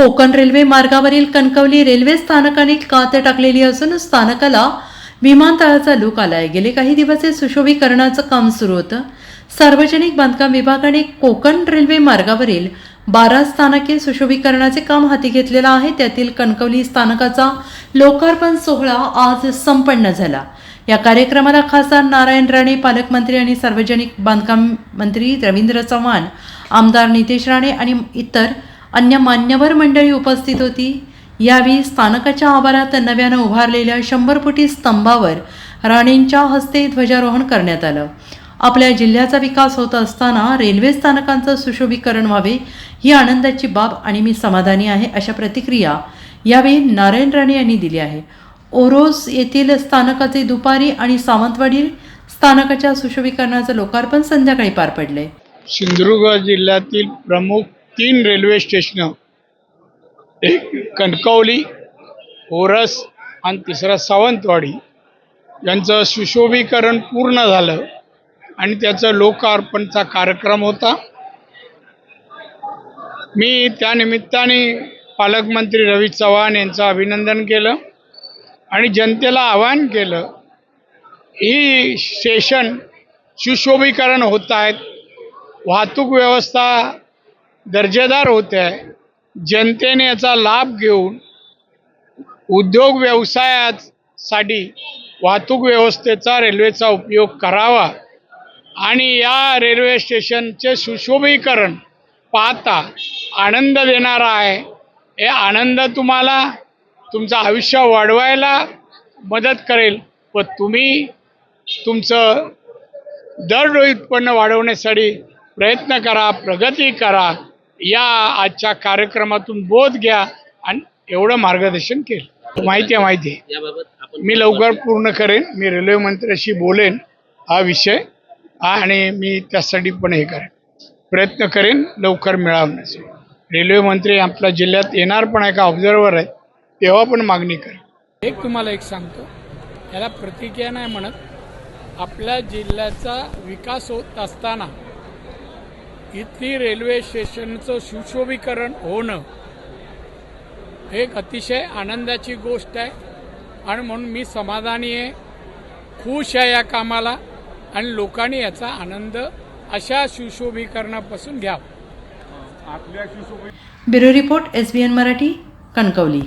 Konkan railway मार्गावरील Kankavli railway स्थानकाने कात टाकलेली असून स्थानकाला विमानतळाचा लूक आलाय. गेले काही दिवस हे सुशोभीकरणाचं काम सुरू होतं. सार्वजनिक बांधकाम विभागाने कोकण रेल्वे मार्गावरील बारा स्थानके सुशोभीकरणाचे काम हाती घेतलेलं आहे. त्यातील कणकवली स्थानकाचा लोकार्पण सोहळा आज संपन्न झाला. या कार्यक्रमाला खासदार नारायण राणे पालकमंत्री आणि सार्वजनिक बांधकाम मंत्री रवींद्र चव्हाण आमदार नितेश राणे आणि इतर अन्य मान्यवर मंडळी उपस्थित होती. यावेळी स्थानकाच्या आवारात नव्यानं उभारलेल्या शंभर फुटी स्तंभावर राणेंच्या हस्ते ध्वजारोहण करण्यात आलं. आपल्या जिल्ह्याचा विकास होत असताना रेल्वे स्थानकांचं सुशोभीकरण व्हावे ही आनंदाची बाब आणि मी समाधानी आहे अशा प्रतिक्रिया यावेळी नारायण राणे यांनी दिली आहे. ओरोस येथील स्थानकाचे दुपारी आणि सावंतवाडी स्थानकाच्या सुशोभीकरणाचं लोकार्पण संध्याकाळी पार पडले. सिंधुदुर्ग जिल्ह्यातील प्रमुख तीन रेल्वे स्टेशनं एक कणकवली ओरस आणि तिसरा सावंतवाडी. यांचं सुशोभीकरण पूर्ण झालं आणि त्याचं लोकार्पणचा कार्यक्रम होता. मी त्यानिमित्ताने पालकमंत्री रवी चव्हाण यांचं अभिनंदन केलं आणि जनतेला आवाहन केलं ही स्टेशन सुशोभीकरण होत आहेत. वाहतूक व्यवस्था दर्जेदार होते आहे जनतेने याचा लाभ घेऊन उद्योग व्यवसायासाठी वाहतूक व्यवस्थेचा रेल्वेचा उपयोग करावा आणि या रेल्वे स्टेशनचे सुशोभीकरण पाहता आनंद देणारा आहे. हे आनंद तुम्हाला तुमचं आयुष्य वाढवायला मदत करेल. व तुम्ही तुमचं दरडोई उत्पन्न वाढवण्यासाठी प्रयत्न करा प्रगती करा. या आजच्या कार्यक्रमातून बोध घ्या आणि एवढं मार्गदर्शन केलं. माहिती आहे माहिती आहे. मी लवकर पूर्ण करेन मी रेल्वे मंत्र्याशी बोलेन हा विषय. आणि मी त्यासाठी पण हे करेन. प्रयत्न करेन लवकर मिळवण्यासाठी रेल्वे मंत्री आपल्या जिल्ह्यात येणार पण आहे का ऑब्झर्वर आहे तेव्हा पण मागणी करेन. एक तुम्हाला एक सांगतो. याला प्रतिक्रिया नाही म्हणत. आपल्या जिल्ह्याचा विकास होत असताना इथली रेल्वे स्टेशनचं सुशोभीकरण होणं हे एक अतिशय आनंदाची गोष्ट आहे. आणि म्हणून मी समाधानी आहे खुश आहे या कामाला आणि लोकांनी याचा आनंद अशा सुशोभीकरणापासून घ्यावा. Bureau report S B N Marathi Kankavli.